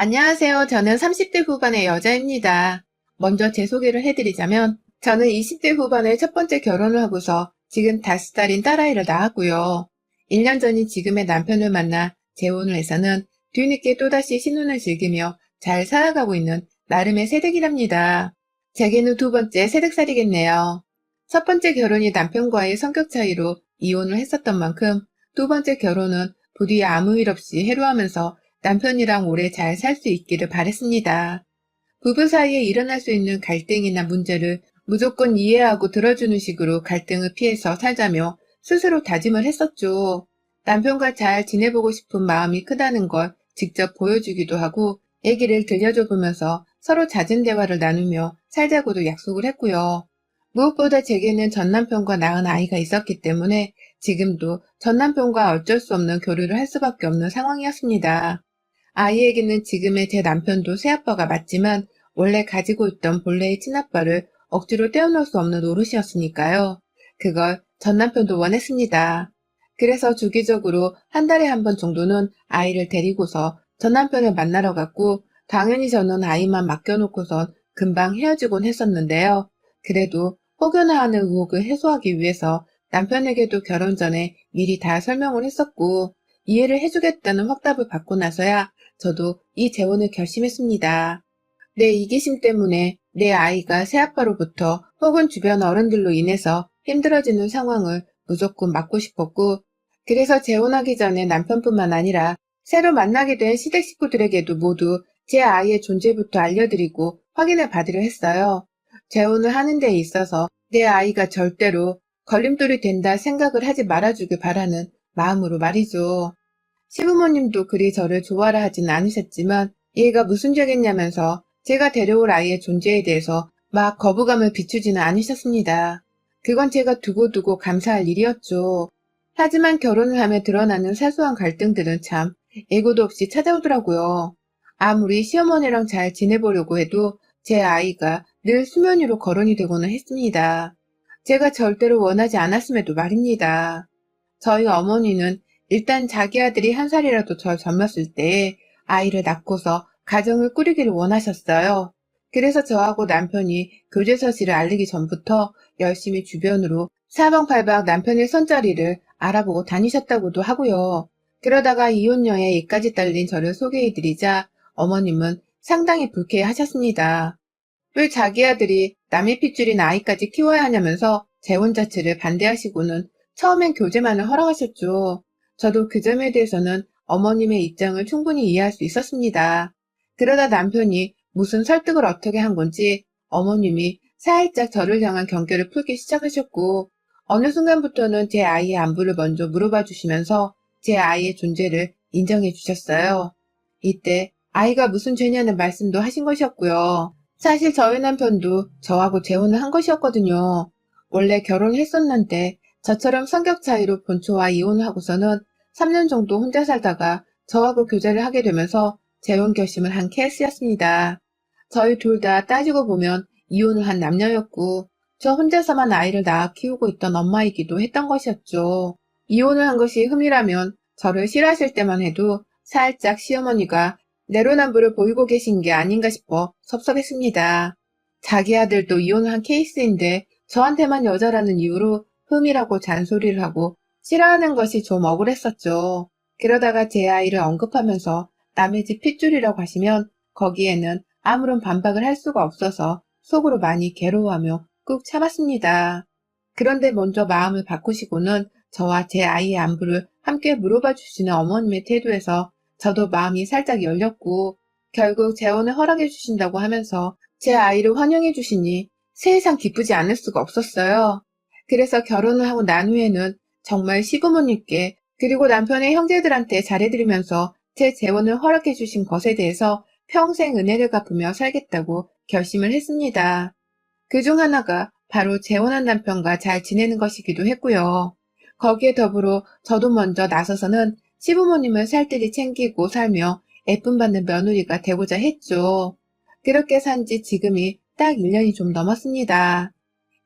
안녕하세요. 저는 30대 후반의 여자입니다. 먼저 제 소개를 해드리자면, 저는 20대 후반에 첫 번째 결혼을 하고서 지금 다섯 살인 딸아이를 낳았고요. 1년 전인 지금의 남편을 만나 재혼을 해서는 뒤늦게 또다시 신혼을 즐기며 잘 살아가고 있는 나름의 새댁이랍니다. 제게는 두 번째 새댁살이겠네요. 첫 번째 결혼이 남편과의 성격 차이로 이혼을 했었던 만큼 두 번째 결혼은 부디 아무 일 없이 해로하면서 남편이랑 오래 잘 살 수 있기를 바랬습니다. 부부 사이에 일어날 수 있는 갈등이나 문제를 무조건 이해하고 들어주는 식으로 갈등을 피해서 살자며 스스로 다짐을 했었죠. 남편과 잘 지내보고 싶은 마음이 크다는 걸 직접 보여주기도 하고 얘기를 들려줘 보면서 서로 잦은 대화를 나누며 살자고도 약속을 했고요. 무엇보다 제게는 전 남편과 낳은 아이가 있었기 때문에 지금도 전 남편과 어쩔 수 없는 교류를 할 수밖에 없는 상황이었습니다. 아이에게는 지금의 제 남편도 새아빠가 맞지만 원래 가지고 있던 본래의 친아빠를 억지로 떼어놓을 수 없는 노릇이었으니까요. 그걸 전 남편도 원했습니다. 그래서 주기적으로 한 달에 한 번 정도는 아이를 데리고서 전 남편을 만나러 갔고 당연히 저는 아이만 맡겨놓고선 금방 헤어지곤 했었는데요. 그래도 혹여나 하는 의혹을 해소하기 위해서 남편에게도 결혼 전에 미리 다 설명을 했었고 이해를 해주겠다는 확답을 받고 나서야 저도 이 재혼을 결심했습니다. 내 이기심 때문에 내 아이가 새아빠로부터 혹은 주변 어른들로 인해서 힘들어지는 상황을 무조건 막고 싶었고 그래서 재혼하기 전에 남편뿐만 아니라 새로 만나게 된 시댁 식구들에게도 모두 제 아이의 존재부터 알려드리고 확인을 받으려 했어요. 재혼을 하는 데 있어서 내 아이가 절대로 걸림돌이 된다 생각을 하지 말아주길 바라는 마음으로 말이죠. 시부모님도 그리 저를 좋아라 하진 않으셨지만 얘가 무슨 죄겠냐면서 제가 데려올 아이의 존재에 대해서 막 거부감을 비추지는 않으셨습니다. 그건 제가 두고두고 감사할 일이었죠. 하지만 결혼을 하며 드러나는 사소한 갈등들은 참 예고도 없이 찾아오더라고요. 아무리 시어머니랑 잘 지내보려고 해도 제 아이가 늘 수면 위로 거론이 되고는 했습니다. 제가 절대로 원하지 않았음에도 말입니다. 저희 어머니는 일단 자기 아들이 한 살이라도 저 젊었을 때에 아이를 낳고서 가정을 꾸리기를 원하셨어요. 그래서 저하고 남편이 교제 사실을 알리기 전부터 열심히 주변으로 사방팔방 남편의 손자리를 알아보고 다니셨다고도 하고요. 그러다가 이혼녀에 이까지 딸린 저를 소개해드리자 어머님은 상당히 불쾌하셨습니다. 왜 자기 아들이 남의 핏줄인 아이까지 키워야 하냐면서 재혼 자체를 반대하시고는 처음엔 교제만을 허락하셨죠. 저도 그 점에 대해서는 어머님의 입장을 충분히 이해할 수 있었습니다. 그러다 남편이 무슨 설득을 어떻게 한 건지 어머님이 살짝 저를 향한 경계를 풀기 시작하셨고 어느 순간부터는 제 아이의 안부를 먼저 물어봐 주시면서 제 아이의 존재를 인정해 주셨어요. 이때 아이가 무슨 죄냐는 말씀도 하신 것이었고요. 사실 저희 남편도 저하고 재혼을 한 것이었거든요. 원래 결혼했었는데 저처럼 성격 차이로 본초와 이혼을 하고서는 3년 정도 혼자 살다가 저하고 교제를 하게 되면서 재혼 결심을 한 케이스였습니다. 저희 둘 다 따지고 보면 이혼을 한 남녀였고 저 혼자서만 아이를 낳아 키우고 있던 엄마이기도 했던 것이었죠. 이혼을 한 것이 흠이라면 저를 싫어하실 때만 해도 살짝 시어머니가 내로남불을 보이고 계신 게 아닌가 싶어 섭섭했습니다. 자기 아들도 이혼을 한 케이스인데 저한테만 여자라는 이유로 흠이라고 잔소리를 하고 싫어하는 것이 좀 억울했었죠. 그러다가 제 아이를 언급하면서 남의 집 핏줄이라고 하시면 거기에는 아무런 반박을 할 수가 없어서 속으로 많이 괴로워하며 꾹 참았습니다. 그런데 먼저 마음을 바꾸시고는 저와 제 아이의 안부를 함께 물어봐 주시는 어머님의 태도에서 저도 마음이 살짝 열렸고 결국 재혼을 허락해 주신다고 하면서 제 아이를 환영해 주시니 세상 기쁘지 않을 수가 없었어요. 그래서 결혼을 하고 난 후에는 정말 시부모님께 그리고 남편의 형제들한테 잘해드리면서 제 재혼을 허락해 주신 것에 대해서 평생 은혜를 갚으며 살겠다고 결심을 했습니다. 그 중 하나가 바로 재혼한 남편과 잘 지내는 것이기도 했고요. 거기에 더불어 저도 먼저 나서서는 시부모님을 살뜰히 챙기고 살며 애쁨 받는 며느리가 되고자 했죠. 그렇게 산 지 지금이 딱 1년이 좀 넘었습니다.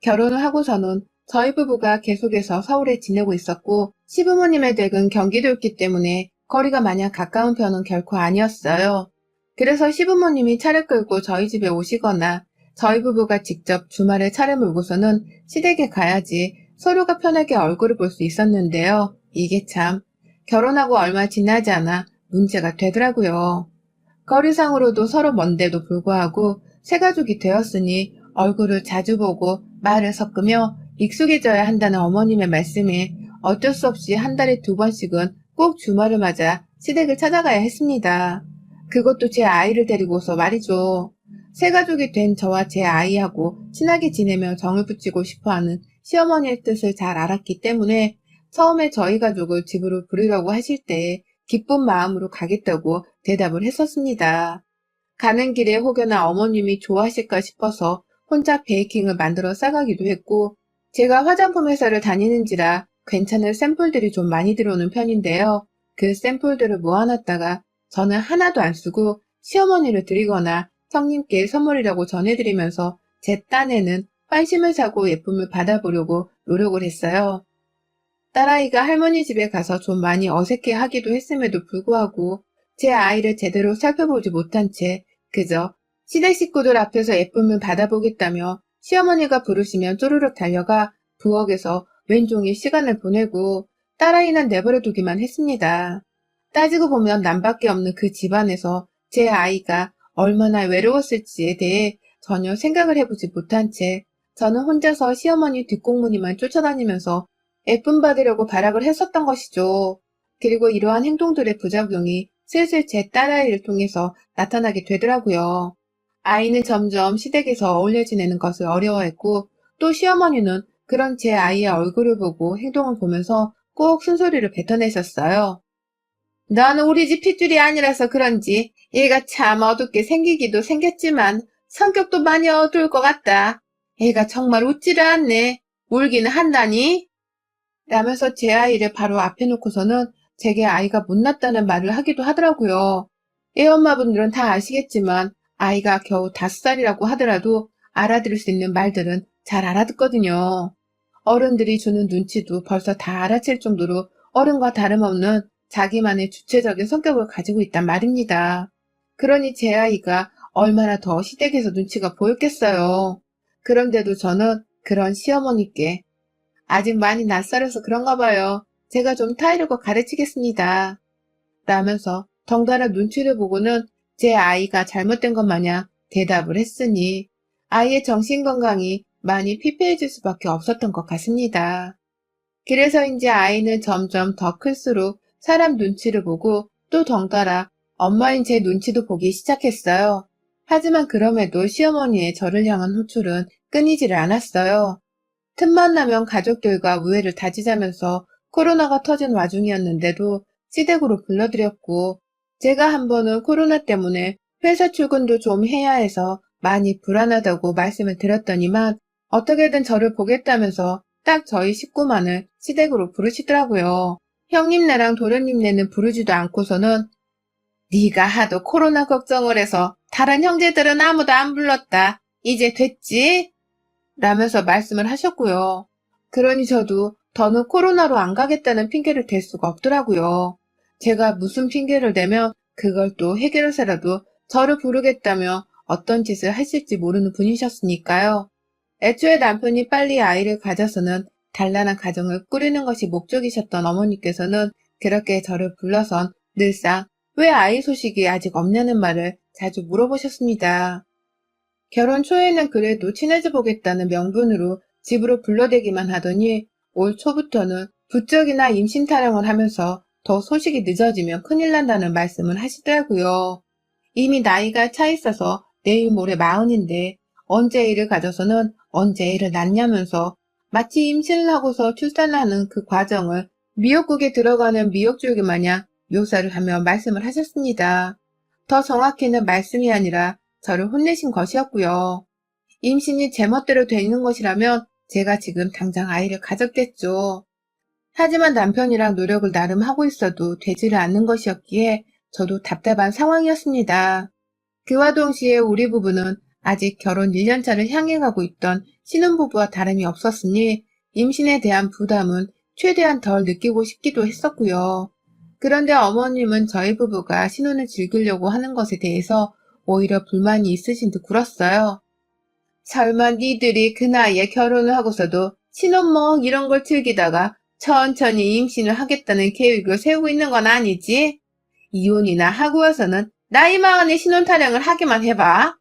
결혼을 하고서는 저희 부부가 계속해서 서울에 지내고 있었고 시부모님의 댁은 경기도였기 때문에 거리가 마냥 가까운 편은 결코 아니었어요. 그래서 시부모님이 차를 끌고 저희 집에 오시거나 저희 부부가 직접 주말에 차를 몰고서는 시댁에 가야지 서로가 편하게 얼굴을 볼 수 있었는데요. 이게 참 결혼하고 얼마 지나지 않아 문제가 되더라고요. 거리상으로도 서로 먼데도 불구하고 새 가족이 되었으니 얼굴을 자주 보고 말을 섞으며 익숙해져야 한다는 어머님의 말씀에 어쩔 수 없이 한 달에 두 번씩은 꼭 주말을 맞아 시댁을 찾아가야 했습니다. 그것도 제 아이를 데리고서 말이죠. 새 가족이 된 저와 제 아이하고 친하게 지내며 정을 붙이고 싶어하는 시어머니의 뜻을 잘 알았기 때문에 처음에 저희 가족을 집으로 부르려고 하실 때 기쁜 마음으로 가겠다고 대답을 했었습니다. 가는 길에 혹여나 어머님이 좋아하실까 싶어서 혼자 베이킹을 만들어 싸가기도 했고 제가 화장품 회사를 다니는지라 괜찮은 샘플들이 좀 많이 들어오는 편인데요. 그 샘플들을 모아놨다가 저는 하나도 안 쓰고 시어머니를 드리거나 형님께 선물이라고 전해드리면서 제 딴에는 환심을 사고 예쁨을 받아보려고 노력을 했어요. 딸아이가 할머니 집에 가서 좀 많이 어색해 하기도 했음에도 불구하고 제 아이를 제대로 살펴보지 못한 채 그저 시댁 식구들 앞에서 예쁨을 받아보겠다며 시어머니가 부르시면 쪼르륵 달려가 부엌에서 왼종일 시간을 보내고 딸아이는 내버려 두기만 했습니다. 따지고 보면 남밖에 없는 그 집안에서 제 아이가 얼마나 외로웠을지에 대해 전혀 생각을 해보지 못한 채 저는 혼자서 시어머니 뒷공무니만 쫓아다니면서 예쁨 받으려고 발악을 했었던 것이죠. 그리고 이러한 행동들의 부작용이 슬슬 제 딸아이를 통해서 나타나게 되더라고요. 아이는 점점 시댁에서 어울려 지내는 것을 어려워했고 또 시어머니는 그런 제 아이의 얼굴을 보고 행동을 보면서 꼭 쓴소리를 뱉어내셨어요. 너는 우리 집 핏줄이 아니라서 그런지 얘가 참 어둡게 생기기도 생겼지만 성격도 많이 어두울 것 같다. 얘가 정말 웃지를 않네. 울기는 한다니? 라면서 제 아이를 바로 앞에 놓고서는 제게 아이가 못났다는 말을 하기도 하더라고요. 애 엄마분들은 다 아시겠지만 아이가 겨우 다섯 살이라고 하더라도 알아들을 수 있는 말들은 잘 알아듣거든요. 어른들이 주는 눈치도 벌써 다 알아챌 정도로 어른과 다름없는 자기만의 주체적인 성격을 가지고 있단 말입니다. 그러니 제 아이가 얼마나 더 시댁에서 눈치가 보였겠어요. 그런데도 저는 그런 시어머니께 아직 많이 낯설어서 그런가 봐요. 제가 좀 타이르고 가르치겠습니다. 라면서 덩달아 눈치를 보고는 제 아이가 잘못된 것 마냥 대답을 했으니 아이의 정신건강이 많이 피폐해질 수밖에 없었던 것 같습니다. 그래서인지 아이는 점점 더 클수록 사람 눈치를 보고 또 덩달아 엄마인 제 눈치도 보기 시작했어요. 하지만 그럼에도 시어머니의 저를 향한 호출은 끊이지를 않았어요. 틈만 나면 가족들과 우애를 다지자면서 코로나가 터진 와중이었는데도 시댁으로 불러드렸고 제가 한 번은 코로나 때문에 회사 출근도 좀 해야 해서 많이 불안하다고 말씀을 드렸더니만 어떻게든 저를 보겠다면서 딱 저희 식구만을 시댁으로 부르시더라고요. 형님네랑 도련님네는 부르지도 않고서는 네가 하도 코로나 걱정을 해서 다른 형제들은 아무도 안 불렀다. 이제 됐지? 라면서 말씀을 하셨고요. 그러니 저도 더는 코로나로 안 가겠다는 핑계를 댈 수가 없더라고요. 제가 무슨 핑계를 대면 그걸 또 해결해서라도 저를 부르겠다며 어떤 짓을 하실지 모르는 분이셨으니까요. 애초에 남편이 빨리 아이를 가져서는 단란한 가정을 꾸리는 것이 목적이셨던 어머니께서는 그렇게 저를 불러선 늘상 왜 아이 소식이 아직 없냐는 말을 자주 물어보셨습니다. 결혼 초에는 그래도 친해져 보겠다는 명분으로 집으로 불러대기만 하더니 올 초부터는 부쩍이나 임신 타령을 하면서 더 소식이 늦어지면 큰일 난다는 말씀을 하시더라고요. 이미 나이가 차 있어서 내일 모레 마흔인데 언제 애를 가져서는 언제 애를 낳냐면서 마치 임신을 하고서 출산하는 그 과정을 미역국에 들어가는 미역줄기 마냥 묘사를 하며 말씀을 하셨습니다. 더 정확히는 말씀이 아니라 저를 혼내신 것이었고요. 임신이 제멋대로 되는 것이라면 제가 지금 당장 아이를 가졌겠죠. 하지만 남편이랑 노력을 나름 하고 있어도 되지를 않는 것이었기에 저도 답답한 상황이었습니다. 그와 동시에 우리 부부는 아직 결혼 1년차를 향해 가고 있던 신혼부부와 다름이 없었으니 임신에 대한 부담은 최대한 덜 느끼고 싶기도 했었고요. 그런데 어머님은 저희 부부가 신혼을 즐기려고 하는 것에 대해서 오히려 불만이 있으신 듯 굴었어요. 설마 니들이 그 나이에 결혼을 하고서도 신혼먹 이런 걸 즐기다가 천천히 임신을 하겠다는 계획을 세우고 있는 건 아니지? 이혼이나 하고 와서는 나이 마흔에 신혼 타령을 하기만 해봐.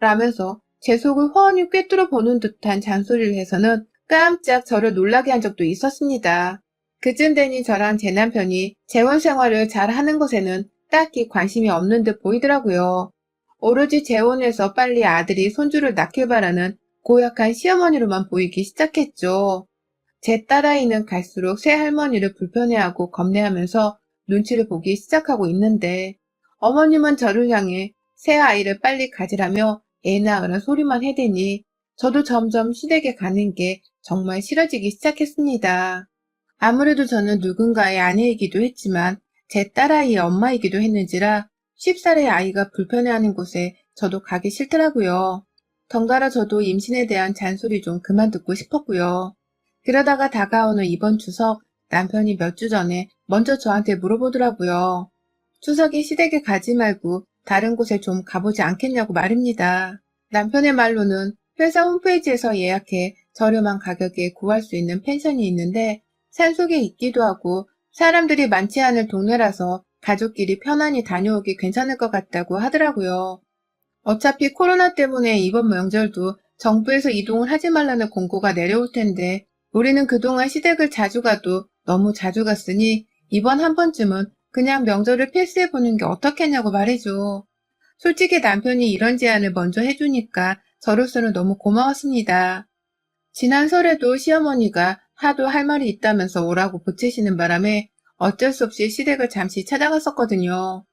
라면서 제 속을 훤히 꿰뚫어 보는 듯한 잔소리를 해서는 깜짝 저를 놀라게 한 적도 있었습니다. 그쯤 되니 저랑 제 남편이 재혼 생활을 잘 하는 것에는 딱히 관심이 없는 듯 보이더라고요. 오로지 재혼해서 빨리 아들이 손주를 낳길 바라는 고약한 시어머니로만 보이기 시작했죠. 제 딸아이는 갈수록 새 할머니를 불편해하고 겁내하면서 눈치를 보기 시작하고 있는데 어머님은 저를 향해 새 아이를 빨리 가지라며 애 낳으라 소리만 해대니 저도 점점 시댁에 가는 게 정말 싫어지기 시작했습니다. 아무래도 저는 누군가의 아내이기도 했지만 제 딸아이의 엄마이기도 했는지라 10살의 아이가 불편해하는 곳에 저도 가기 싫더라고요. 덩달아 저도 임신에 대한 잔소리 좀 그만 듣고 싶었고요. 그러다가 다가오는 이번 추석 남편이 몇 주 전에 먼저 저한테 물어보더라고요. 추석에 시댁에 가지 말고 다른 곳에 좀 가보지 않겠냐고 말입니다. 남편의 말로는 회사 홈페이지에서 예약해 저렴한 가격에 구할 수 있는 펜션이 있는데 산속에 있기도 하고 사람들이 많지 않을 동네라서 가족끼리 편안히 다녀오기 괜찮을 것 같다고 하더라고요. 어차피 코로나 때문에 이번 명절도 정부에서 이동을 하지 말라는 공고가 내려올 텐데 우리는 그동안 시댁을 자주 가도 너무 자주 갔으니 이번 한 번쯤은 그냥 명절을 패스해보는 게 어떻겠냐고 말이죠. 솔직히 남편이 이런 제안을 먼저 해주니까 저로서는 너무 고마웠습니다. 지난 설에도 시어머니가 하도 할 말이 있다면서 오라고 보채시는 바람에 어쩔 수 없이 시댁을 잠시 찾아갔었거든요.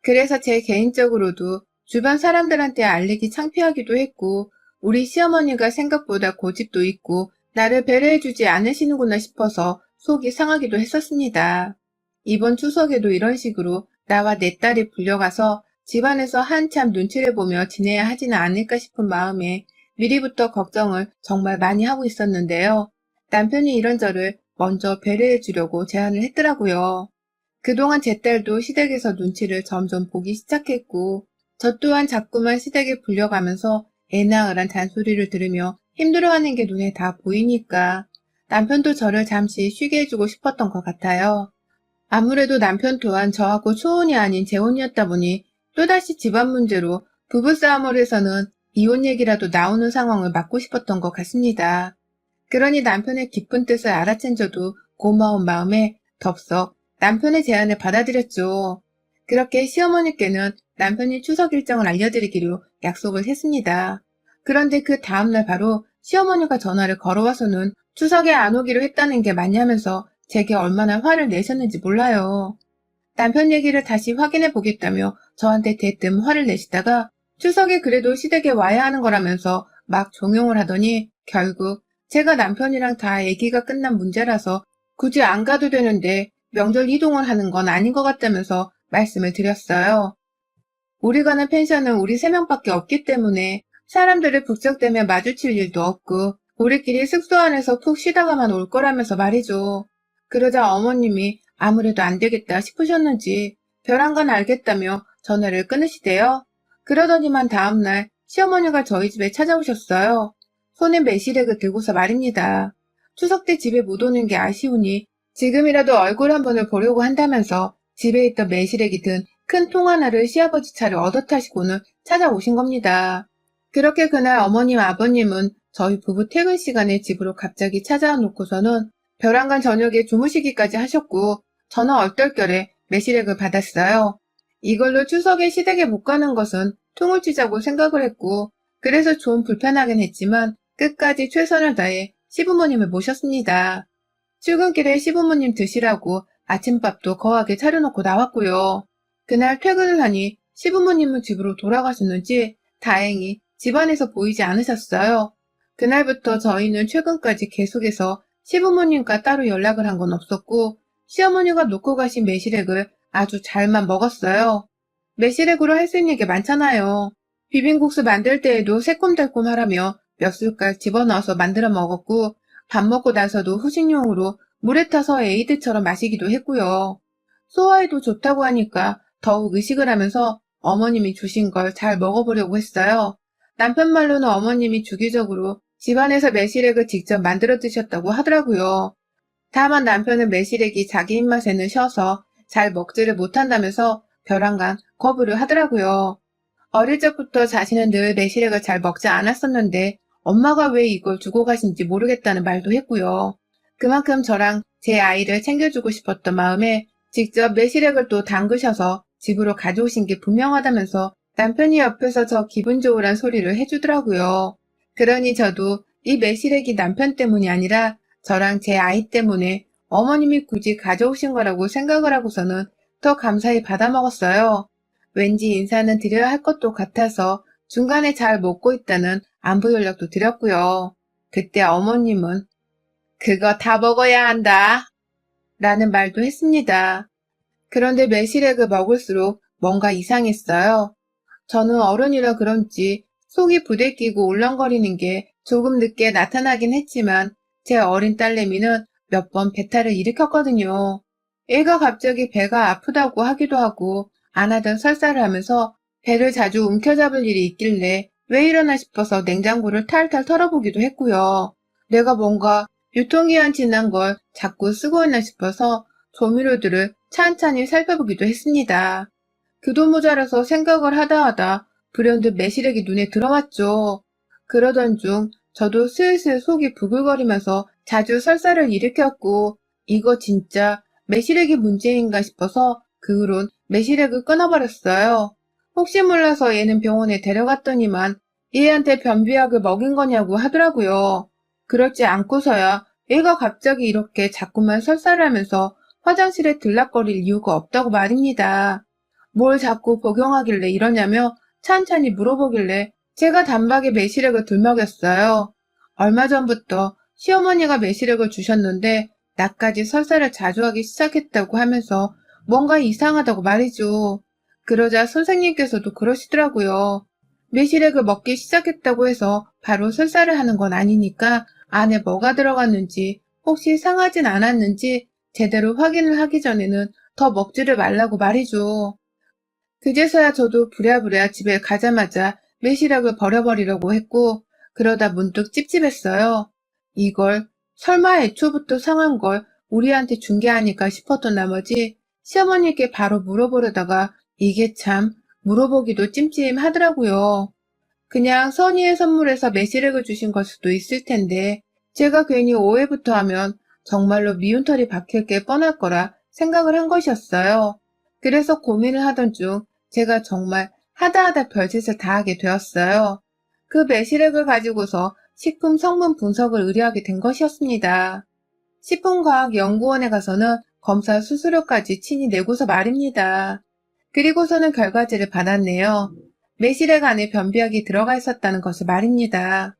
그래서 제 개인적으로도 주변 사람들한테 알리기 창피하기도 했고 우리 시어머니가 생각보다 고집도 있고 나를 배려해주지 않으시는구나 싶어서 속이 상하기도 했었습니다. 이번 추석에도 이런 식으로 나와 내 딸이 불려가서 집안에서 한참 눈치를 보며 지내야 하지는 않을까 싶은 마음에 미리부터 걱정을 정말 많이 하고 있었는데요. 남편이 이런 저를 먼저 배려해 주려고 제안을 했더라고요. 그동안 제 딸도 시댁에서 눈치를 점점 보기 시작했고 저 또한 자꾸만 시댁에 불려가면서 애 낳으란 잔소리를 들으며 힘들어하는 게 눈에 다 보이니까 남편도 저를 잠시 쉬게 해주고 싶었던 것 같아요. 아무래도 남편 또한 저하고 초혼이 아닌 재혼이었다 보니 또다시 집안 문제로 부부싸움을 해서는 이혼 얘기라도 나오는 상황을 막고 싶었던 것 같습니다. 그러니 남편의 깊은 뜻을 알아챈 저도 고마운 마음에 덥석 남편의 제안을 받아들였죠. 그렇게 시어머니께는 남편이 추석 일정을 알려드리기로 약속을 했습니다. 그런데 그 다음날 바로 시어머니가 전화를 걸어와서는 추석에 안 오기로 했다는 게 맞냐면서 제게 얼마나 화를 내셨는지 몰라요. 남편 얘기를 다시 확인해 보겠다며 저한테 대뜸 화를 내시다가 추석에 그래도 시댁에 와야 하는 거라면서 막 종용을 하더니 결국 제가 남편이랑 다 얘기가 끝난 문제라서 굳이 안 가도 되는데 명절 이동을 하는 건 아닌 것 같다면서 말씀을 드렸어요. 우리 가는 펜션은 우리 세 명밖에 없기 때문에 사람들을 북적대며 마주칠 일도 없고 우리끼리 숙소 안에서 푹 쉬다가만 올 거라면서 말이죠. 그러자 어머님이 아무래도 안 되겠다 싶으셨는지 벼랑 건 알겠다며 전화를 끊으시대요. 그러더니만 다음날 시어머니가 저희 집에 찾아오셨어요. 손에 매실액을 들고서 말입니다. 추석 때 집에 못 오는 게 아쉬우니 지금이라도 얼굴 한 번을 보려고 한다면서 집에 있던 매실액이 든 큰 통 하나를 시아버지 차를 얻어 타시고는 찾아오신 겁니다. 그렇게 그날 어머님 아버님은 저희 부부 퇴근 시간에 집으로 갑자기 찾아와 놓고서는 벼랑간 저녁에 주무시기까지 하셨고 저는 얼떨결에 매실액을 받았어요. 이걸로 추석에 시댁에 못 가는 것은 통을 치자고 생각을 했고 그래서 좀 불편하긴 했지만 끝까지 최선을 다해 시부모님을 모셨습니다. 출근길에 시부모님 드시라고 아침밥도 거하게 차려놓고 나왔고요. 그날 퇴근을 하니 시부모님은 집으로 돌아가셨는지 다행히 집안에서 보이지 않으셨어요. 그날부터 저희는 최근까지 계속해서 시부모님과 따로 연락을 한 건 없었고 시어머니가 놓고 가신 매실액을 아주 잘만 먹었어요. 매실액으로 할 수 있는 게 많잖아요. 비빔국수 만들 때에도 새콤달콤하라며 몇 숟갈 집어넣어서 만들어 먹었고 밥 먹고 나서도 후식용으로 물에 타서 에이드처럼 마시기도 했고요. 소화에도 좋다고 하니까 더욱 의식을 하면서 어머님이 주신 걸 잘 먹어보려고 했어요. 남편 말로는 어머님이 주기적으로 집안에서 매실액을 직접 만들어 드셨다고 하더라고요. 다만 남편은 매실액이 자기 입맛에는 셔서 잘 먹지를 못한다면서 벼랑간 거부를 하더라고요. 어릴 적부터 자신은 늘 매실액을 잘 먹지 않았었는데 엄마가 왜 이걸 주고 가신지 모르겠다는 말도 했고요. 그만큼 저랑 제 아이를 챙겨주고 싶었던 마음에 직접 매실액을 또 담그셔서 집으로 가져오신 게 분명하다면서 남편이 옆에서 저 기분 좋으란 소리를 해주더라고요. 그러니 저도 이 매실액이 남편 때문이 아니라 저랑 제 아이 때문에 어머님이 굳이 가져오신 거라고 생각을 하고서는 더 감사히 받아 먹었어요. 왠지 인사는 드려야 할 것도 같아서 중간에 잘 먹고 있다는 안부 연락도 드렸고요. 그때 어머님은 그거 다 먹어야 한다. 라는 말도 했습니다. 그런데 매실액을 먹을수록 뭔가 이상했어요. 저는 어른이라 그런지 속이 부대끼고 울렁거리는 게 조금 늦게 나타나긴 했지만 제 어린 딸내미는 몇 번 배탈을 일으켰거든요. 애가 갑자기 배가 아프다고 하기도 하고 안 하던 설사를 하면서 배를 자주 움켜잡을 일이 있길래 왜 이러나 싶어서 냉장고를 탈탈 털어보기도 했고요. 내가 뭔가 유통기한 지난 걸 자꾸 쓰고 있나 싶어서 조미료들을 찬찬히 살펴보기도 했습니다. 그도 모자라서 생각을 하다 하다 불현듯 매실액이 눈에 들어왔죠. 그러던 중 저도 슬슬 속이 부글거리면서 자주 설사를 일으켰고 이거 진짜 매실액이 문제인가 싶어서 그 후론 매실액을 끊어버렸어요. 혹시 몰라서 얘는 병원에 데려갔더니만 얘한테 변비약을 먹인 거냐고 하더라고요. 그렇지 않고서야 얘가 갑자기 이렇게 자꾸만 설사를 하면서 화장실에 들락거릴 이유가 없다고 말입니다. 뭘 자꾸 복용하길래 이러냐며 찬찬히 물어보길래 제가 단박에 매실액을 들먹였어요. 얼마 전부터 시어머니가 매실액을 주셨는데 나까지 설사를 자주 하기 시작했다고 하면서 뭔가 이상하다고 말이죠. 그러자 선생님께서도 그러시더라고요. 매실액을 먹기 시작했다고 해서 바로 설사를 하는 건 아니니까 안에 뭐가 들어갔는지 혹시 상하진 않았는지 제대로 확인을 하기 전에는 더 먹지를 말라고 말이죠. 그제서야 저도 부랴부랴 집에 가자마자 매실액을 버려버리려고 했고 그러다 문득 찝찝했어요. 이걸 설마 애초부터 상한 걸 우리한테 준 게 아닐까 싶었던 나머지 시어머니께 바로 물어보려다가 이게 참 물어보기도 찜찜하더라고요. 그냥 선의의 선물에서 매실액을 주신 걸 수도 있을 텐데 제가 괜히 오해부터 하면 정말로 미운 털이 박힐 게 뻔할 거라 생각을 한 것이었어요. 그래서 고민을 하던 중 제가 정말 하다하다 별짓을 다 하게 되었어요. 그 매실액을 가지고서 식품 성분 분석을 의뢰하게 된 것이었습니다. 식품과학연구원에 가서는 검사 수수료까지 친히 내고서 말입니다. 그리고서는 결과지를 받았네요. 매실액 안에 변비약이 들어가 있었다는 것을 말입니다.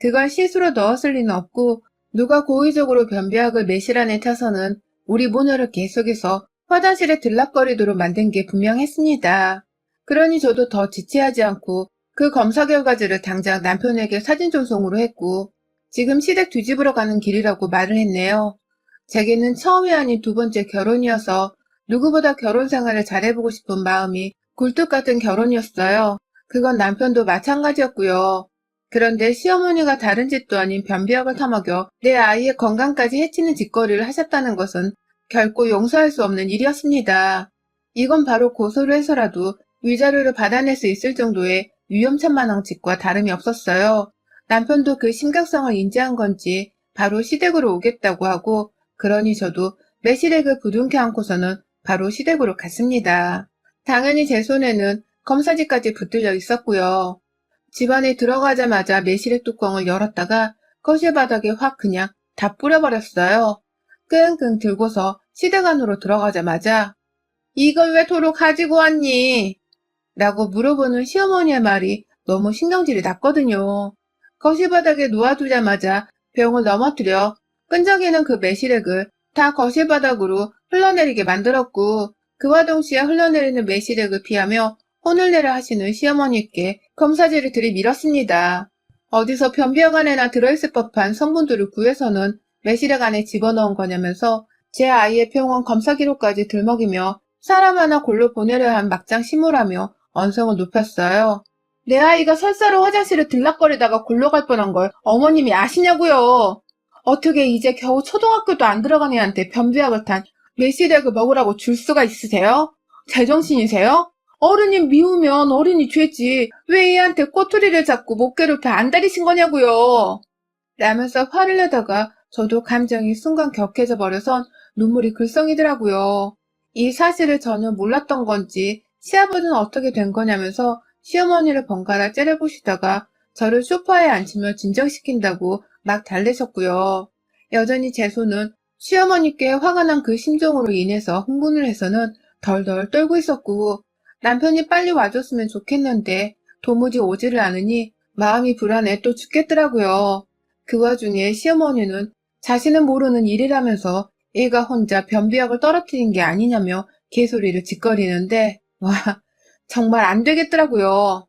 그걸 실수로 넣었을 리는 없고 누가 고의적으로 변비약을 매실 안에 타서는 우리 모녀를 계속해서 화장실에 들락거리도록 만든 게 분명했습니다. 그러니 저도 더 지체하지 않고 그 검사 결과지를 당장 남편에게 사진 전송으로 했고 지금 시댁 뒤집으러 가는 길이라고 말을 했네요. 제게는 처음이 아닌 두 번째 결혼이어서 누구보다 결혼 생활을 잘해보고 싶은 마음이 굴뚝 같은 결혼이었어요. 그건 남편도 마찬가지였고요. 그런데 시어머니가 다른 짓도 아닌 변비약을 타먹여 내 아이의 건강까지 해치는 짓거리를 하셨다는 것은 결코 용서할 수 없는 일이었습니다. 이건 바로 고소를 해서라도 위자료를 받아낼 수 있을 정도의 위험천만한 짓과 다름이 없었어요. 남편도 그 심각성을 인지한 건지 바로 시댁으로 오겠다고 하고 그러니 저도 매실액을 부둥켜 안고서는 바로 시댁으로 갔습니다. 당연히 제 손에는 검사지까지 붙들려 있었고요. 집안에 들어가자마자 매실액 뚜껑을 열었다가 거실 바닥에 확 그냥 다 뿌려버렸어요. 끙끙 들고서 시댁 안으로 들어가자마자 이걸 왜 도로 가지고 왔니? 라고 물어보는 시어머니의 말이 너무 신경질이 났거든요. 거실 바닥에 놓아두자마자 병을 넘어뜨려 끈적이는 그 매실액을 다 거실 바닥으로 흘러내리게 만들었고 그와 동시에 흘러내리는 매실액을 피하며 혼을 내려 하시는 시어머니께 검사지를 들이밀었습니다. 어디서 변비약 안에나 들어있을 법한 성분들을 구해서는 매실액 안에 집어넣은 거냐면서 제 아이의 병원 검사 기록까지 들먹이며 사람 하나 골로 보내려 한 막장 심으라며 언성을 높였어요. 내 아이가 설사로 화장실을 들락거리다가 골로 갈 뻔한 걸 어머님이 아시냐고요. 어떻게 이제 겨우 초등학교도 안 들어간 애한테 변비약을 탄 메시렉을 먹으라고 줄 수가 있으세요? 제정신이세요? 어른이 미우면 어른이 죄지. 왜 애한테 꼬투리를 잡고 이렇게 안다리신 거냐고요. 라면서 화를 내다가 저도 감정이 순간 격해져 버려선 눈물이 글썽이더라고요. 이 사실을 전혀 몰랐던 건지 시아버지는 어떻게 된 거냐면서 시어머니를 번갈아 째려보시다가 저를 소파에 앉히며 진정시킨다고 막 달래셨고요. 여전히 제 손은 시어머니께 화가 난 그 심정으로 인해서 흥분을 해서는 덜덜 떨고 있었고 남편이 빨리 와줬으면 좋겠는데 도무지 오지를 않으니 마음이 불안해 또 죽겠더라고요. 그 와중에 시어머니는 자신은 모르는 일이라면서 얘가 혼자 변비약을 떨어뜨린 게 아니냐며 개소리를 짓거리는데 와 정말 안 되겠더라고요.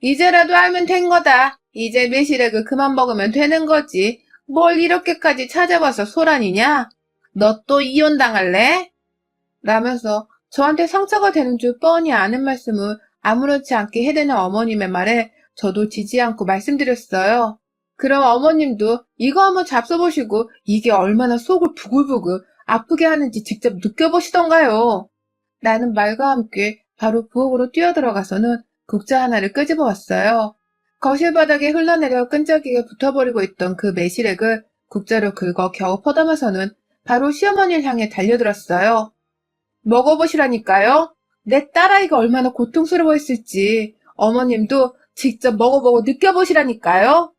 이제라도 알면 된 거다. 이제 매실액을 그만 먹으면 되는 거지. 뭘 이렇게까지 찾아와서 소란이냐? 너 또 이혼당할래? 라면서 저한테 상처가 되는 줄 뻔히 아는 말씀을 아무렇지 않게 해대는 어머님의 말에 저도 지지 않고 말씀드렸어요. 그럼 어머님도 이거 한번 잡숴보시고 이게 얼마나 속을 부글부글 아프게 하는지 직접 느껴보시던가요. 나는 말과 함께 바로 부엌으로 뛰어들어가서는 국자 하나를 끄집어 왔어요. 거실 바닥에 흘러내려 끈적이게 붙어버리고 있던 그 매실액을 국자로 긁어 겨우 퍼담아서는 바로 시어머니를 향해 달려들었어요. 먹어보시라니까요. 내 딸아이가 얼마나 고통스러워했을지 어머님도 직접 먹어보고 느껴보시라니까요.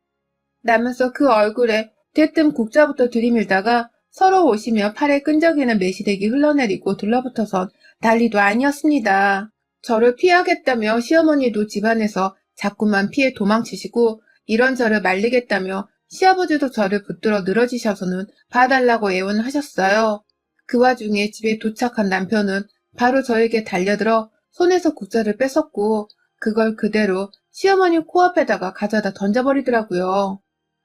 라면서 그 얼굴에 대뜸 국자부터 들이밀다가 서로 오시며 팔에 끈적이는 매실액이 흘러내리고 둘러붙어선 난리도 아니었습니다. 저를 피하겠다며 시어머니도 집안에서 자꾸만 피해 도망치시고 이런 저를 말리겠다며 시아버지도 저를 붙들어 늘어지셔서는 봐달라고 애원하셨어요. 그 와중에 집에 도착한 남편은 바로 저에게 달려들어 손에서 국자를 뺏었고 그걸 그대로 시어머니 코앞에다가 가져다 던져버리더라고요.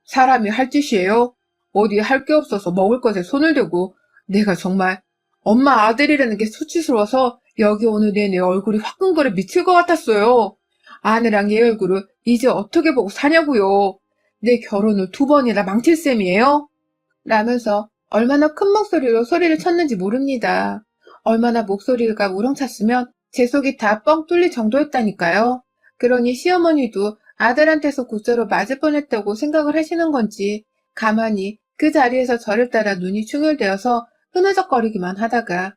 사람이 할 짓이에요? 어디 할 게 없어서 먹을 것에 손을 대고 내가 정말 엄마 아들이라는 게 수치스러워서 여기 오는 내내 얼굴이 화끈거려 미칠 것 같았어요. 아내랑 얘 얼굴을 이제 어떻게 보고 사냐고요. 내 결혼을 두 번이나 망칠 셈이에요? 라면서 얼마나 큰 목소리로 소리를 쳤는지 모릅니다. 얼마나 목소리가 우렁찼으면 제 속이 다 뻥 뚫릴 정도였다니까요. 그러니 시어머니도 아들한테서 국자로 맞을 뻔했다고 생각을 하시는 건지 가만히 그 자리에서 저를 따라 눈이 충혈되어서 흐느적거리기만 하다가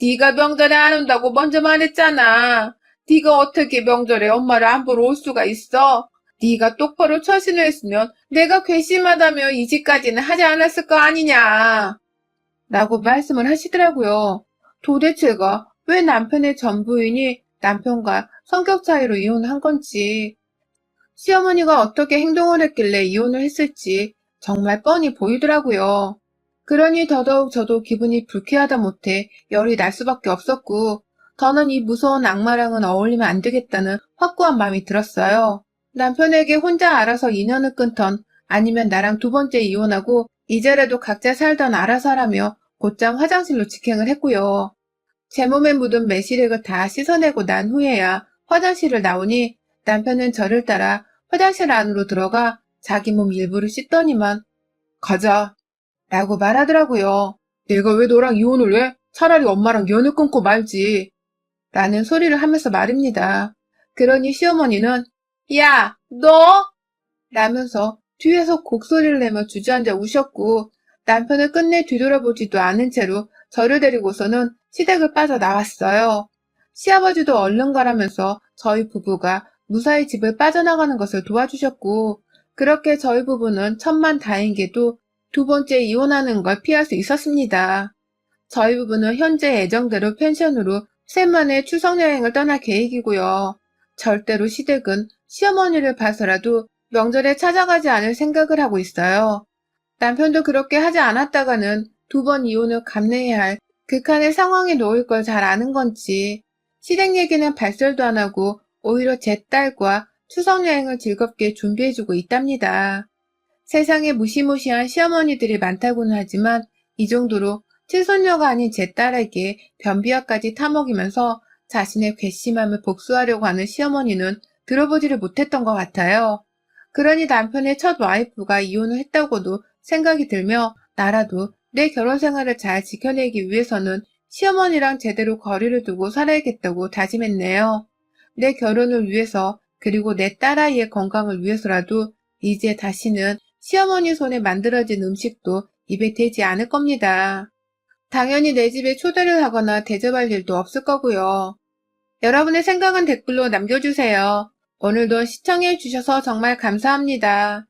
네가 명절에 안 온다고 먼저 말했잖아. 네가 어떻게 명절에 엄마를 안 보러 올 수가 있어? 네가 똑바로 처신을 했으면 내가 괘씸하다며 이 집까지는 하지 않았을 거 아니냐. 라고 말씀을 하시더라고요. 도대체가 왜 남편의 전 부인이 남편과 성격 차이로 이혼한 건지, 시어머니가 어떻게 행동을 했길래 이혼을 했을지 정말 뻔히 보이더라고요. 그러니 더더욱 저도 기분이 불쾌하다 못해 열이 날 수밖에 없었고, 더는 이 무서운 악마랑은 어울리면 안 되겠다는 확고한 마음이 들었어요. 남편에게 혼자 알아서 인연을 끊던 아니면 나랑 두 번째 이혼하고 이제라도 각자 살던 알아서 하라며 곧장 화장실로 직행을 했고요. 제 몸에 묻은 매실액을 다 씻어내고 난 후에야 화장실을 나오니 남편은 저를 따라 화장실 안으로 들어가 자기 몸 일부를 씻더니만 가자 라고 말하더라고요. 내가 왜 너랑 이혼을 해? 차라리 엄마랑 연을 끊고 말지. 라는 소리를 하면서 말입니다. 그러니 시어머니는 야, 너! 라면서 뒤에서 곡소리를 내며 주저앉아 우셨고 남편을 끝내 뒤돌아보지도 않은 채로 저를 데리고서는 시댁을 빠져나왔어요. 시아버지도 얼른 가라면서 저희 부부가 무사히 집을 빠져나가는 것을 도와주셨고 그렇게 저희 부부는 천만 다행게도 두 번째 이혼하는 걸 피할 수 있었습니다. 저희 부부는 현재 예정대로 펜션으로 셋만의 추석 여행을 떠날 계획이고요. 절대로 시댁은 시어머니를 봐서라도 명절에 찾아가지 않을 생각을 하고 있어요. 남편도 그렇게 하지 않았다가는 두 번 이혼을 감내해야 할 극한의 상황에 놓일 걸 잘 아는 건지 시댁 얘기는 발설도 안 하고 오히려 제 딸과 추석 여행을 즐겁게 준비해주고 있답니다. 세상에 무시무시한 시어머니들이 많다고는 하지만 이 정도로 친손녀가 아닌 제 딸에게 변비약까지 타먹이면서 자신의 괘씸함을 복수하려고 하는 시어머니는 들어보지를 못했던 것 같아요. 그러니 남편의 첫 와이프가 이혼을 했다고도 생각이 들며 나라도 내 결혼 생활을 잘 지켜내기 위해서는 시어머니랑 제대로 거리를 두고 살아야겠다고 다짐했네요. 내 결혼을 위해서 그리고 내 딸아이의 건강을 위해서라도 이제 다시는 시어머니 손에 만들어진 음식도 입에 대지 않을 겁니다. 당연히 내 집에 초대를 하거나 대접할 일도 없을 거고요. 여러분의 생각은 댓글로 남겨주세요. 오늘도 시청해주셔서 정말 감사합니다.